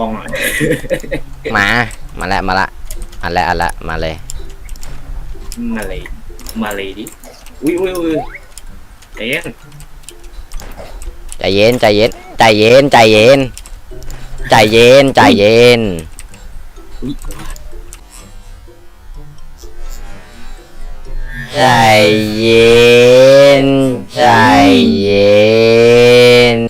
กูคลองอะมา มาละมาละอันละอันละมาเลยมาเลยมาเลยดิอุ้ยอุ้ยอุ้ยใจเย็นใจเย็นใจเย็นใจเย็นใจเย็นใจเย็นใจเย็นอุ้ยใจเย็นใจเย็นยี่ใจเย็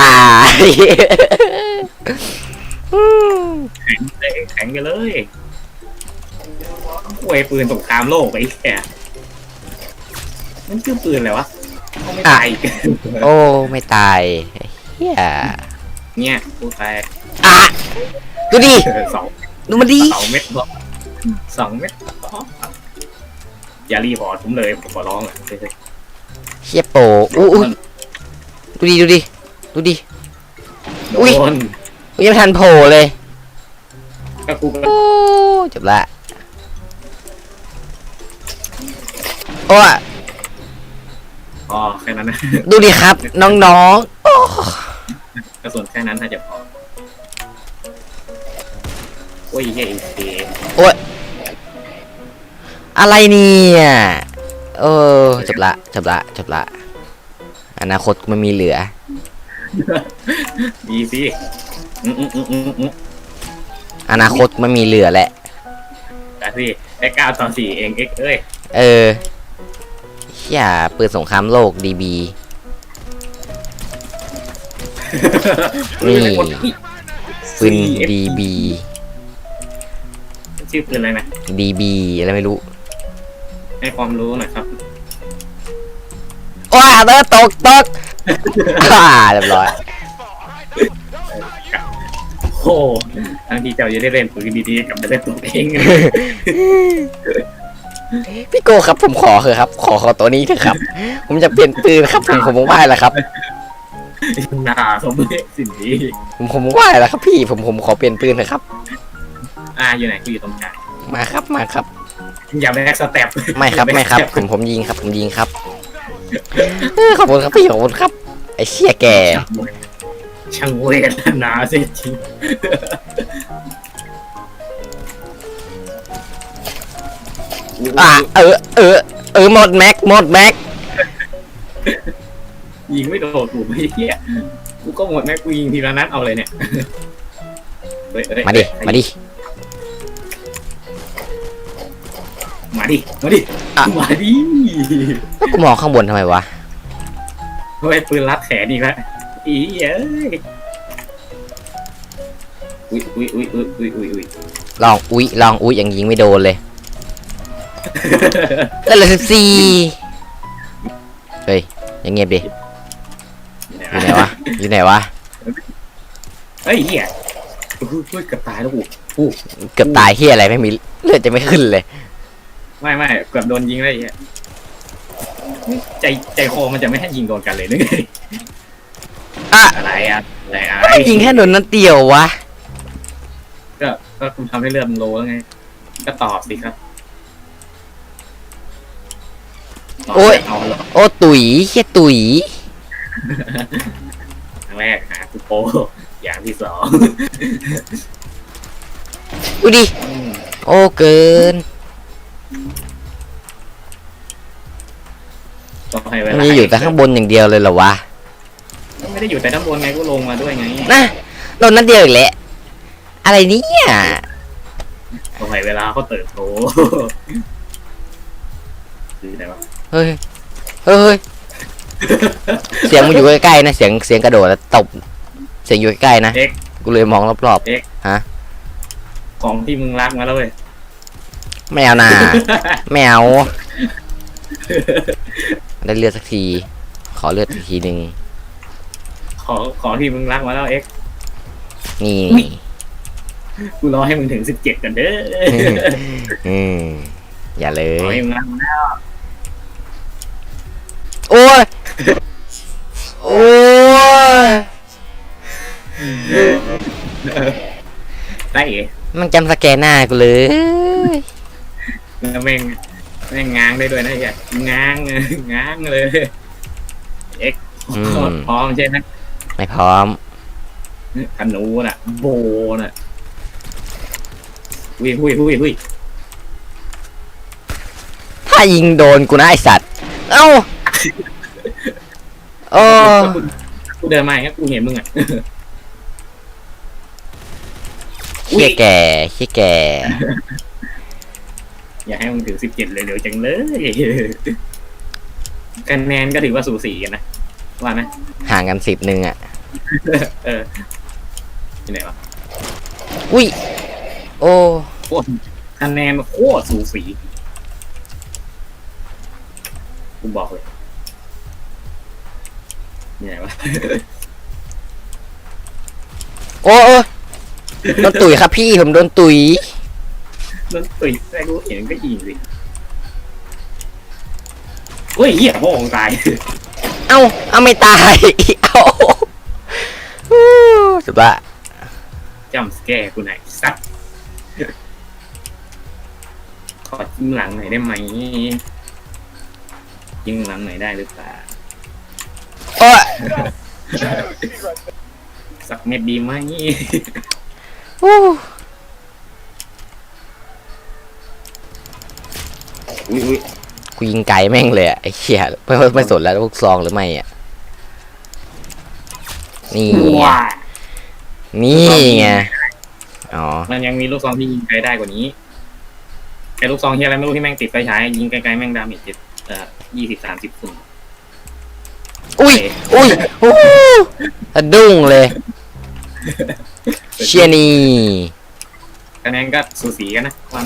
ตายแข็งเลยแข็งกันเลยเวยปืนสงครามโลกไอ้แกมันชื่อปืนอะไรวะเขาไม่ตายอีกโอ้ไม่ตายเฮียเนี่ยกูตายอะดูดิสองดูมันดิสองเม็ดพอสองเม็ดพออย่ารีบอร์ดผมเลยผมขอร้องอะเฮียโปอู้อู้ดูดิดู ดิดูดิโดอุ๊ยนกูยังไม่ทันโผล่เลยก็กูก็โอ้จบละโอ้ยพอแค่นั้นนะดูดิครับ น้องๆโอ้กระสุนแค่นั้นถ้าจะพอโอ้ยเฮ้ยเอโอ้ยอะไรเนี่ยเออจบละจบละจบละอนาคตกูไม่มีเหลือ ดีสิอืมอืมอืมอืมอืมอนาคตไม่มีเหลือแหละ แต่สิได้เก้าต่อสี่เองเอ็กเอ้ยเออเฮียปืนสงครามโลกดีบี นี่ ปืนดีบีชื่อปืนอะไรนะดีบีอะไรไม่รู้ ให้ความรู้หน่อยครับ ว้าเตอตกตก อ่าเรียบร้อยโอ้ทั้งที่เจ้าจะได้เล่นปืนดีๆกับจะได้ตัวเองพี่โกครับผมขอเถอะครับ ขอขอตัวนี้เถอะครับ ผมจะเปลี่ยนปืนครับผมผมไหว้แล้วครับน่าสมมติสิ่งนี้ผมผมไหว้แล้วครับ พี่ผมผมขอเปลี่ยนปืนเถอะครับ อ่าอยู่ไหนกูอยู่ตรงกลางมาครับมาครับ อย่าไปแอคสเต็ปไม่ครับไม่ครับ ผมผมยิงครับ ผมยิงครับเออขอบคุณครับพี่ขอบคุณครับ ไอ้เชี่ยแก ช่างเวทนาเสียจริงอะเออเออเออหมดแม็กหมดแม็กยิงไม่โดนกูไม่เหี้ยกูก็หมดแม็กกูยิงทีละนัดเอาเลยเนี่ยเฮ้ยเฮ้ยมาดิมาดิ มาดิมาดิอะ มาดิ แล้วกูมองข้างบนทำไมวะ เฮ้ยปืนรัดแขนอีกแล้วอีเอ้ยอุ้ยอุ้ยอุ้ยอุ้ยอุ้ยอุ้ยอุ้ยลองอุ้ยลองอุ้ยยังยิงไม่โดนเลยแล้วเหลือสิบสี่เฮ้ยยังเงียบดิอยู่ไหนวะอยู่ไหนวะเฮ้ยเหี้ยอุ้ยอุ้ยเกือบตายแล้วกูกูเกือบตายเฮียอะไรไม่มีเลือดจะไม่ขึ้นเลย ไม่ไม่เกือบโดนยิงแล้วไอ้เหี้ย ใจใจคอมันจะไม่ให้ยิงโดนกันเลยนึกไงอะอะไรอะอะไรอะก็ไม่ยิงแค่โดนนัดเดียววะก็ก็คุณทำให้เลือดมันโลแล้วไง ก็ตอบสิครับตบโอ้ยเอาเหรอโอ้ตุ๋ยเฮียตุ๋ยครั้งแรกหากูโปอย่างที่สองดูดิ อืม โอ้เกิน ให้เวมันลาจะอยู่แต่ข้างบนอย่างเดียวเลยเหรอวะไม่ได้อยู่แต่ด้านบนไงก็ลงมาด้วยไงนะโดนนัดเดียวอีกแหละอะไรเนี่ยต้องให้เวลาเขาเติบโตคืออะไรวะเฮ้ยเฮ้ยเฮ้ยเสียงมันอยู่ใกล้ๆนะเสียงเสียงกระโดดแล้วตบเสียงอยู่ใกล้ๆนะเอ็กกูเลยมองรอบของที่มึงรักมาแล้วเว้ยๆไม่เอานาไม่เอา ได้เลือดสักที ขอเลือดสักทีหนึ่งขอของที่มึงรักมาแล้วเอ็กนี่ กูรอให้มึงถึงสิบเจ็ดกันเด้ออืมอย่าเลขอให้ย มึงรักนะโอ้ย โอ้ย ได้เอ๋มันจำสแกนหน้ากูเลย แล้วแม่ง แม่งง้างได้ด้วยนะไอ้เหี้ยง้างเออง้างเลยเอ็กซ์อืมพร้อมใช่ไหมไม่พร้อมธนูน่ะ โบน่ะหุยหุยหุยหุยถ้ายิงโดนกูนะไอสัตว์ เอ้าโอ้กูกูเดินมาอย่างเงี้ยกูเห็นมึงอะเขี้ยแก่เขี้ยแก่ อย่าให้มึงถึงสิบเจ็ดเลยเร็วจังเลยคะแนนก็ถือว่าสูสีกันนะว่านะห่างกันสิบหนึ่งอะ เออที่ไหนวะอุ้ย โอ้โคตรคะแนนโคตรสูสีกูบอกเลยที่ไหนวะโอ้โอ้โดนตุ๋ยครับพี่ผมโดนตุ๋ย นั่นตุยแต่กูเห็นก็ยิงสิเฮ้ยเหี้ยพ่อของตายเอ้าเอาไม่ตาย เอ้าฮู้สุดละจำสแกร์กูไหนอยสัตว์ขอจิ้มหลังหน่อยได้ไหมจิ้มหลังหน่อยได้หรือเปล่าโอ้ยสักเม็ดดีไหมฮู้ อุ้ยอุ้ยกูยิงไกลแม่งเลยอะไอ้เหี้ยไม่ไม่ไม่สนแล้วลูกซองหรือไม่อะนี่ไงว้านี่ไงอ๋อมันยังมีลูกซองที่ยิงไกลได้กว่านี้ไอ้ลูกซองที่อะไรไม่รู้ที่แม่งติดไฟฉายยิงไกลๆแม่งดาเมจเจ็ดเอ่อยี่สิบสามสิบฝุ่นอุ้ยอุ้ยโอ้สะดุ้งเลยเชียนี่คะแนนก็สูสีกันนะวัน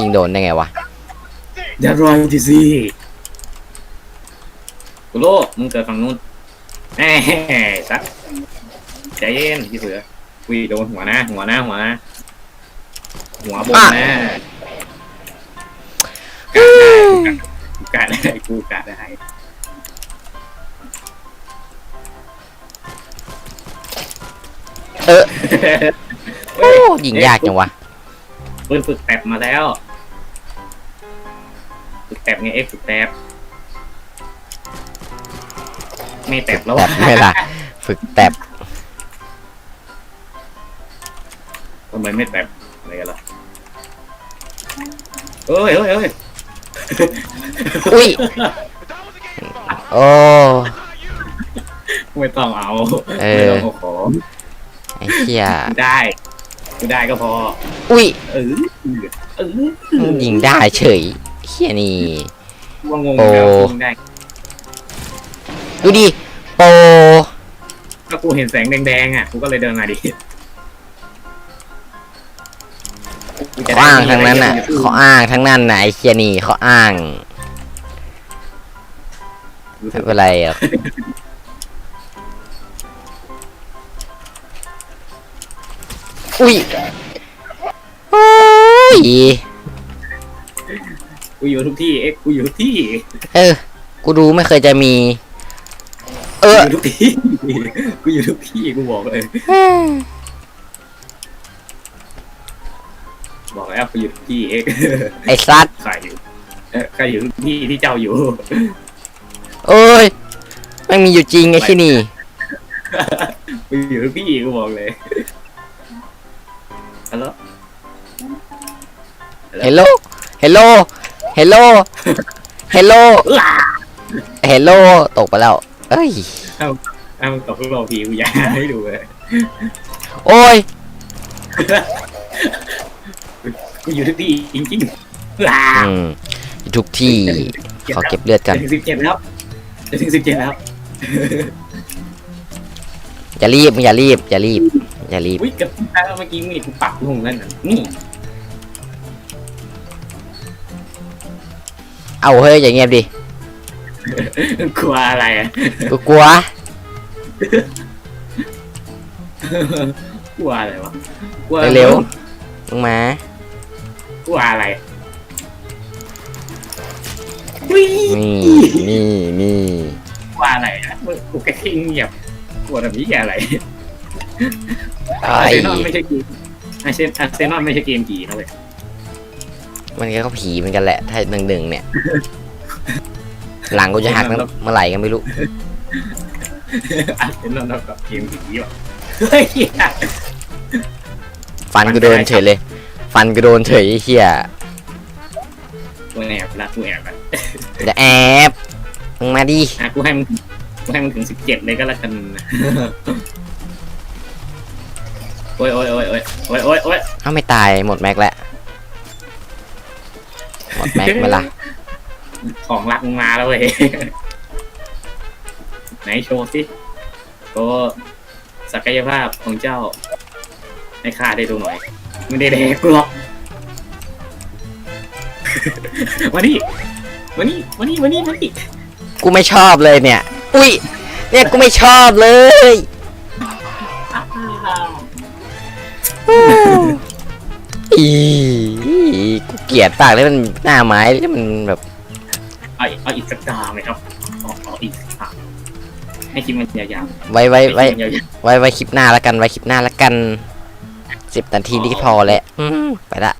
ยิงโดนได้ไงวะอย่ารอยดิสิกูโลมึงเกิดฝั่งนู้นแหมสักใจเย็นพี่เสือคุยโดนหัวนะหัวนะหัวนะหัวบนนะกะได้กูกะได้เออโอ้ยิงยากจังวะ ปืนฝึกแตบมาแล้ว ฝึกแตบไงเอ็กซ์ฝึกแตบไม่แตบแล้วแตบไม่ล่ะ ฝึกแตบทำไมไม่แตบอะไรกันล่ะเอ้ยเอ้ยเอ้ยอุ้ยโอ้ไม่ต้องเอา เออไม่ต้องเอาของไอ้เหี้ยกูได้ กูได้ก็พอ อุ้ยเออเออยิงได้เฉยเหี้ยนี่ ว่างงโอ้แล้วยิงได้ดูดิโปก็กูเห็นแสงแดงๆอะกูก็เลยเดินมาดิกูจะเขาได้อ้างทั้งนั้นน่ะเขาอ้างทั้งนั้นน่ะไอ้เหี้ยนี่เขาอ้างรู้สึไม่กเป็นไรหรอก อุ้ยโอ้ยกูอยู่ทุกที่เอ็กซ์กูอยู่ทุกที่เออ กูดูไม่เคยจะมี เอกูอ อยู่ทุกที่กูอยู่ทุกที่กูบอกเลย บอกแล้วกูอยู่ทุกที่เอ็กซ์ไอ้ซัดใครอยู่เออใครอยู่ทุกที่ที่เจ้าอยู่ เอ้ยไม่มีอยู่จริงไอ้ที่นี่ กูอยู่ทุกที่กูบอกเลย ฮัลโหลเฮลโลเฮลโลเฮลโลเฮลโลเฮลโลตกไปแล้ว เอ้ยอ้าวตกรอบทีกูอยากให้ดูเลยโอ้ย กูอยู่ทุกที่จริงๆว้าอืมอยู่ทุกที่ขอเก็บเลือดจะกันถึงสิบเจ็ดแล้วจะถึงสิบเจ็ดแล้ว อย่ารีบอย่ารีบ อย่ารีบ อย่ารีบอุ้ยกับที่ตั้งเมื่อกี้มีกูปักลงนั่นน่ะนี่เอาเฮ้ยอย่างเงียบดิกลัวอะไรอะกูกลัวกลัวอะไรวะกลัวเร็วมึงมากลัวอะไรวิ่งนี่นี่นี่กลัวอะไรนะมึงกูแค่เงียบกลัวแบบนี้อะไร ไอ้อาร์เซนอลไม่ใช่เกมอาร์เซนอาร์เซนอลไม่ใช่เกมผีนะเว้ยมันก็ผีเหมือนกันแหละ ถ้าหนึ่งหนึ่งๆเนี่ย หลังกูจะหักตั้งเมื่อไหร่กันไม่รู้ อาร์เซนอลเท่ากับเกมผีว่ะเฮ้ยฟันกูโดนเฉยเลย ฟันกูโดนเฉยไอ้เหี้ยกูแอบละกูแอบละเดี๋ยวแอบมึงมาดิ อะกูให้มึงกูให้มึงถึงสิบเจ็ดเลยก็แล้วกันนะ โอ้ยโอ้ยโอ้ยโอ้ยโอ้ยโอ้ยโอ้ยเอ้าไม่ตายหมดแม็กแล้วหมดแม็กไหมล่ะของรักมึงมาแล้วเว้ยไหนโชว์สิโชว์ศักยภาพของเจ้าให้ข้าได้ดูหน่อยไม่ได้แดกกูหรอกมานี่มานี่มานี่มานี่มานี่กูไม่ชอบเลยเนี่ย อุ้ยเนี่ยกูไม่ชอบเลย อีกูเกลียดปากเลยมันหน้าไม้ที่มันแบบ เอาอีกเอาอีกสักดาวไหมครับเอาเอาอีกสักดาวให้คิดมันยาวๆไว้ไว้ให้ไว้คิดมันยาวๆไว้ไว้คลิปหน้าแล้วกันไว้คลิปหน้าแล้วกันสิบนาทีนี่พอแล้วอืมไปละ